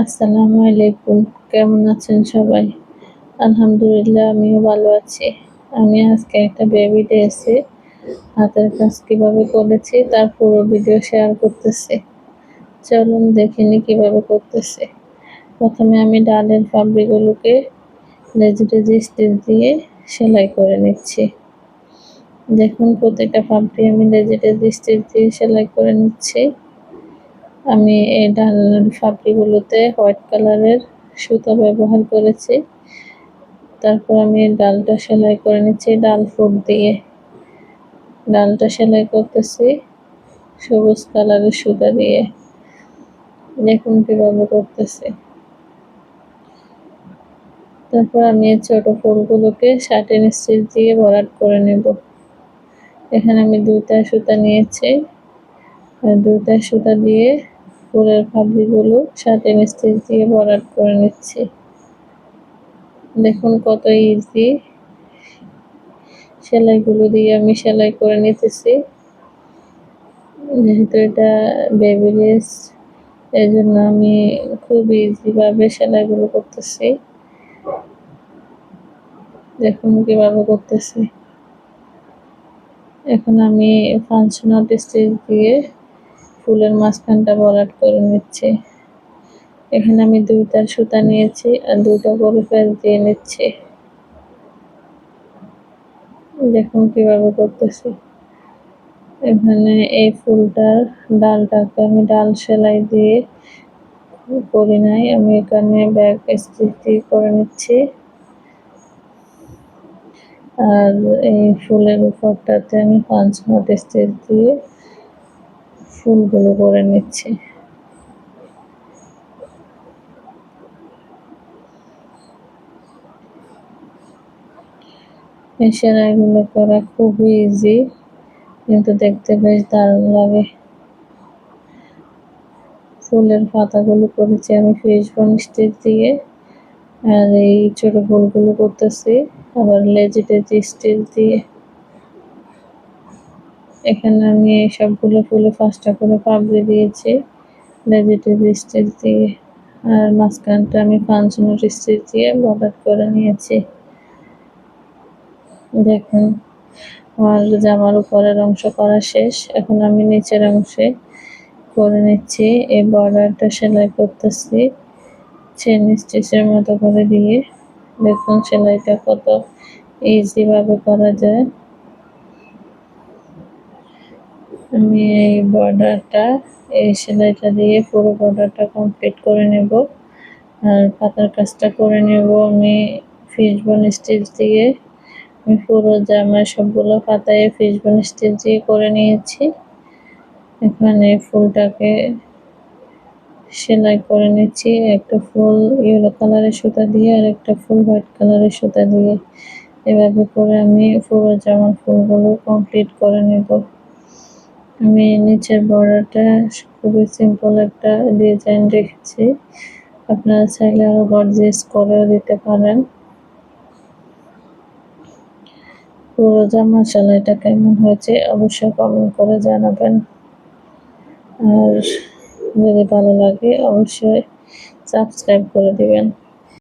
আসসালামু আলাইকুম। কেমন আছেন সবাই? আলহামদুলিল্লাহ, আমিও ভালো আছি। আমি আজকে একটা বেবি ড্রেসে হাতের কাজ কীভাবে করেছি, তার পুরো ভিডিও শেয়ার করতেছি। চলুন দেখে নি কীভাবে করতেছে। প্রথমে আমি ডালের ফাবরিগুলোকে লেজি টেজি স্টিচ দিয়ে সেলাই করে নিচ্ছি। দেখুন প্রত্যেকটা ফাবরি আমি লেজি টেজি স্টিচ দিয়ে সেলাই করে নিচ্ছি। আমি এই ডাল ফাবড়িগুলোতে হোয়াইট কালারের সুতো ব্যবহার করেছি। তারপর আমি ডালটা সেলাই করে নিচ্ছি ডাল ফুট দিয়ে। ডালটা সেলাই করতেছি সবুজ কালারের সুতা দিয়ে। দেখুন কীভাবে করতেছি। তারপর আমি ছোট ফুলগুলোকে শার্টের স্টিচ দিয়ে ভরাট করে নেব। এখানে আমি দুইটা সুতা নিয়েছি। দুইটা সুতা দিয়ে ফুলের ফাবড়িগুলো সাথে স্টিচ দিয়ে ভরাট করে নিচ্ছি। দেখুন কত ইজি সেলাইগুলো দিয়ে আমি সেলাই করে নিতেছি। যেহেতু এটা বেবিলিস এই জন্য আমি খুব ইজিভাবে সেলাইগুলো করতেছি। দেখুন কীভাবে করতেছি। এখন আমি ফাংশনাল স্টিচ দিয়ে ফুলের মাঝখানটা ভরাট করে নিচ্ছি। এখানে আমি দুইটা সুতা নিয়েছি আর দুইটা করে ফেল দিয়ে নিচ্ছি। দেখুন কীভাবে করতেছি। এখানে এই ফুলটার ডালটাকে আমি ডাল সেলাই দিয়ে করি নাই, আমি এখানে ব্যাগ স্টিচ দিয়ে করে নিচ্ছি। আর এই ফুলের উপরটাতে আমি পাঁচ মট স্টিচ দিয়ে ফুলগুলো করে নিচ্ছি। সেলাইগুলো করা খুবই ইজি কিন্তু দেখতে বেশ দারুণ লাগে। ফুলের পাতাগুলো করেছি আমি ফিশ বন স্টিচ দিয়ে, আর এই ছোট ফুলগুলো করতেছি, আবার লেজি টেজি স্টিচ দিয়ে। এখানে আমি সবগুলো ফুলে পাঁচটা করে পাবড়ি দিয়েছি লেজিটেবল স্টিচ দিয়ে। আর মাঝখানটা আমি নোট স্টিচ দিয়ে বর্ডার করে নিয়েছি। দেখুন, আমার জামার উপরের অংশ করা শেষ। এখন আমি নিচের অংশে করে নিচ্ছি, এই বর্ডারটা সেলাই করতেছি। চেন স্টিচের মতো করে দিয়ে। দেখুন, সেলাইটা কত ইজিভাবে করা যায়। আমি এই বর্ডারটা এই সেলাইটা দিয়ে পুরো বর্ডারটা কমপ্লিট করে নেব। আর পাতার কাজটা করে নেব আমি ফিশবন স্টিচ দিয়ে। আমি পুরো জামায় সবগুলো পাতায় ফিশবন স্টিচ দিয়ে করে নিয়েছি। এখানে ফুলটাকে সেলাই করে নিচ্ছি, একটা ফুল ইয়েলো কালারের সুতা দিয়ে আর একটা ফুল হোয়াইট কালারের সুতা দিয়ে। এভাবে করে আমি পুরো জামার ফুলগুলো কমপ্লিট করে নেব। আমি নিচের বর্ডারটা খুবই সিম্পল একটা ডিজাইন রেখেছি। আপনারা চাইলে আরও গর্জিয়াস করেও দিতে পারেন। পুরো জামা সেলাইটা কেমন হয়েছে অবশ্যই কমেন্ট করে জানাবেন। আর যদি ভালো লাগে অবশ্যই সাবস্ক্রাইব করে দিবেন।